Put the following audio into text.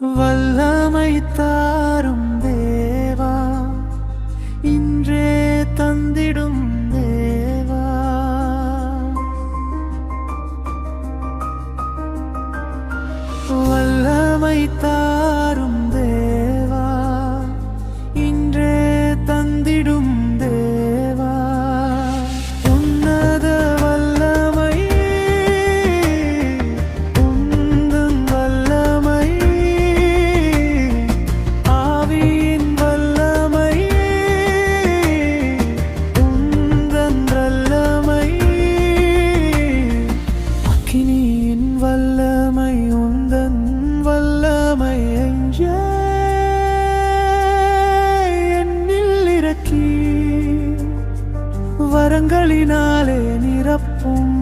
வல்லமை தாரும் தேவா இன்றே தந்திடும் தேவா. வல்லமை தாரும் கரங்களினாலே நிரப்பும்.